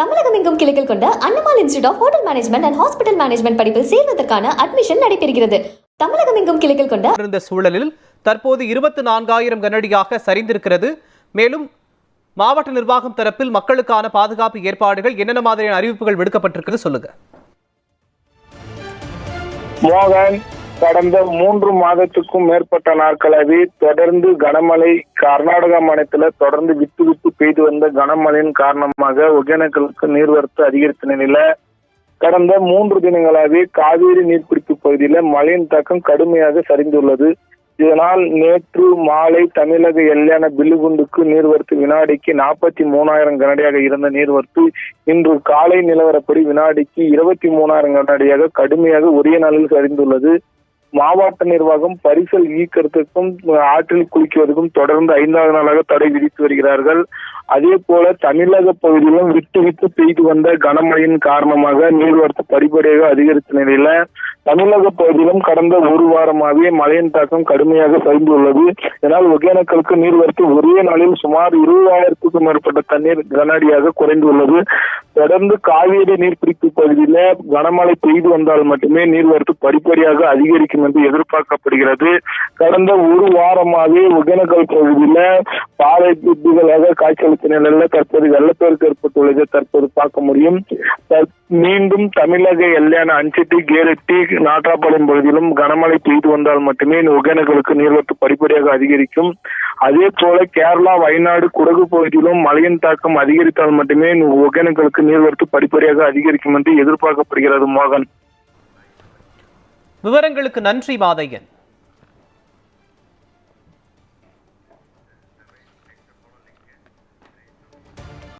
தமிழகம் எங்கும் கிளைகள் கொண்ட Annamal institute of hotel management and hospital management படிப்பில் சேர்வதற்கான அட்மிஷன் நடைபெறுகிறது. தமிழகம் எங்கும் கிளைகள் கொண்ட இருந்த சூழலில் தற்போது இருபத்து நான்காயிரம் கனஅடியாக சரிந்திருக்கிறது. மேலும் மாவட்ட நிர்வாகம் தரப்பில் மக்களுக்கான பாதுகாப்பு ஏற்பாடுகள் என்னென்ன மாதிரியான அறிவிப்புகள் விடுக்கப்பட்டிருக்கிறது சொல்லுங்க. மோகன் கடந்த மூன்று மாதத்துக்கும் மேற்பட்ட நாட்களாகவே தொடர்ந்து கனமழை கர்நாடகா மாநிலத்தில் தொடர்ந்து விட்டு விட்டு பெய்து வந்த கனமழையின் காரணமாக ஒகேனக்கலுக்கு நீர்வரத்து அதிகரித்த நிலையில கடந்த மூன்று தினங்களாகவே காவேரி நீர்பிடிப்பு பகுதியில மழையின் தாக்கம் கடுமையாக சரிந்துள்ளது. இதனால் நேற்று மாலை தமிழக எல்லையான பில்லுகுண்டுக்கு நீர்வரத்து வினாடிக்கு நாற்பத்தி மூணாயிரம் கனடியாக இருந்த நீர்வரத்து இன்று காலை நிலவரப்படி வினாடிக்கு இருபத்தி மூணாயிரம் கனடியாக கடுமையாக ஒரே நாளில் சரிந்துள்ளது. மாவட்ட நிர்வாகம் பரிசல் நீக்கிறதுக்கும் ஆற்றில் குளிக்குவதற்கும் தொடர்ந்து ஐந்தாவது நாளாக தடை விதித்து வருகிறார்கள். அதே போல தமிழக பகுதியிலும் விட்டு விட்டு பெய்து வந்த கனமழையின் காரணமாக நீர்வரத்து படிப்படியாக அதிகரித்த நிலையில தமிழக பகுதியிலும் கடந்த ஒரு வாரமாகவே மழையின் தாக்கம் கடுமையாக சரிந்துள்ளது. இதனால் ஒகேனக்கலுக்கு நீர்வரத்து ஒரே நாளில் சுமார் இருபதாயிரத்துக்கும் மேற்பட்ட தண்ணீர் கனஅடியாக குறைந்துள்ளது. தொடர்ந்து காவேரி நீர்பிடிப்பு பகுதியில கனமழை பெய்து வந்தால் மட்டுமே நீர்வரத்து படிப்படியாக அதிகரிக்கும் என்று எதிர்பார்க்கப்படுகிறது. கடந்த ஒரு வாரமாகவே ஒகேனக்கல் பகுதியில பாறை திட்டுகளாக காய்ச்சலுக்கு நிலையில தற்போது வெள்ளப்பெருக்கு ஏற்பட்டுள்ளதை தற்போது பார்க்க முடியும். மீண்டும் தமிழக எல்லையான அஞ்சட்டி கேரட்டி நாட்டாப்பாளையம் பகுதியிலும் கனமழை பெய்து வந்தால் மட்டுமே ஒகேனக்கலுக்கு நீர்வரத்து படிப்படியாக அதிகரிக்கும். அதே போல கேரளா வயநாடு குடகு பகுதியிலும் மழையின் தாக்கம் அதிகரித்தால் மட்டுமே ஒகேனக்கலுக்கு நீர்வரத்து படிப்படியாக அதிகரிக்கும் என்று எதிர்பார்க்கப்படுகிறது மோகன். விவரங்களுக்கு நன்றி மாதையன்